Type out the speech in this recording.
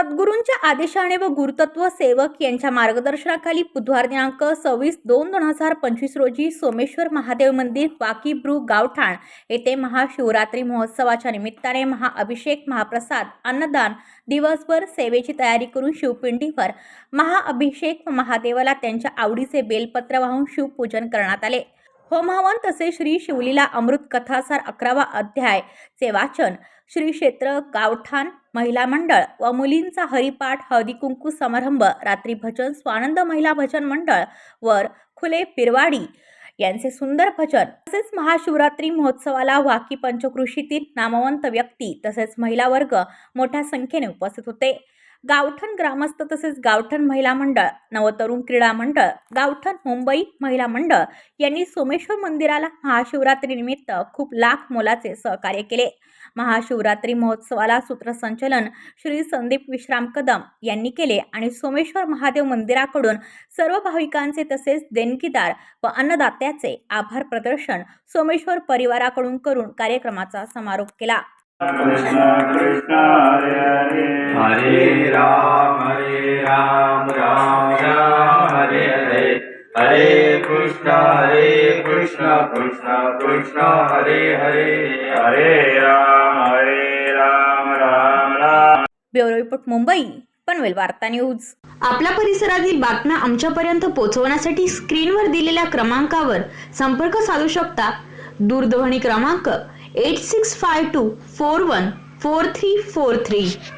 सद्गुरूंच्या आदेशाने व गुरुतत्व सेवक यांच्या मार्गदर्शनाखाली बुधवार दिनांक सव्वीस दोन दोन हजार पंचवीस रोजी सोमेश्वर महादेव मंदिर वाकीब्रू गावठाण येथे महाशिवरात्री महोत्सवाच्या निमित्ताने महाअभिषेक महाप्रसाद अन्नदान दिवसभर सेवेची तयारी करून शिवपिंडीवर महाअभिषेक व महादेवाला त्यांच्या आवडीचे बेलपत्र वाहून शिवपूजन करण्यात आले. होमहवन तसे श्री शिवलीला अमृत कथासार अकरावा अध्याय चे वाचन श्री क्षेत्र गावठाण महिला मंडळ व मुलींचा हरिपाठ हळदी कुंकू समारंभ रात्री भजन स्वानंद महिला भजन मंडळ वर खुले पिरवाडी यांचे सुंदर भजन. तसेच महाशिवरात्री महोत्सवाला वाकी पंचकृषीतील नामवंत व्यक्ती तसेच महिला वर्ग मोठ्या संख्येने उपस्थित होते. गावठण ग्रामस्थ तसेच गावठण महिला मंडळ नवतरुण क्रीडा मंडळ गावठण मुंबई महिला मंडळ यांनी सोमेश्वर मंदिराला महाशिवरात्रीनिमित्त खूप लाख मोलाचे सहकार्य केले. महाशिवरात्री महोत्सवाला सूत्रसंचलन श्री संदीप विश्राम कदम यांनी केले आणि सोमेश्वर महादेव मंदिराकडून सर्व भाविकांचे तसेच देणगीदार व अन्नदात्याचे आभार प्रदर्शन सोमेश्वर परिवाराकडून करून कार्यक्रमाचा समारोप केला. कृष्ण कृष्ण हरे हरे हरे राम हरे राम राम राम हरे हरे हरे कृष्ण हरे कृष्ण कृष्ण कृष्ण हरे हरे हरे राम हरे Ram Ram Ram bureau report Mumbai Panvel Varta news. आपल्या परिसरातील बातम्या आमच्यापर्यंत पोहोचवण्यासाठी स्क्रीनवर दिलेल्या क्रमांकावर संपर्क साधू शकता. दूरध्वनी क्रमांक 8652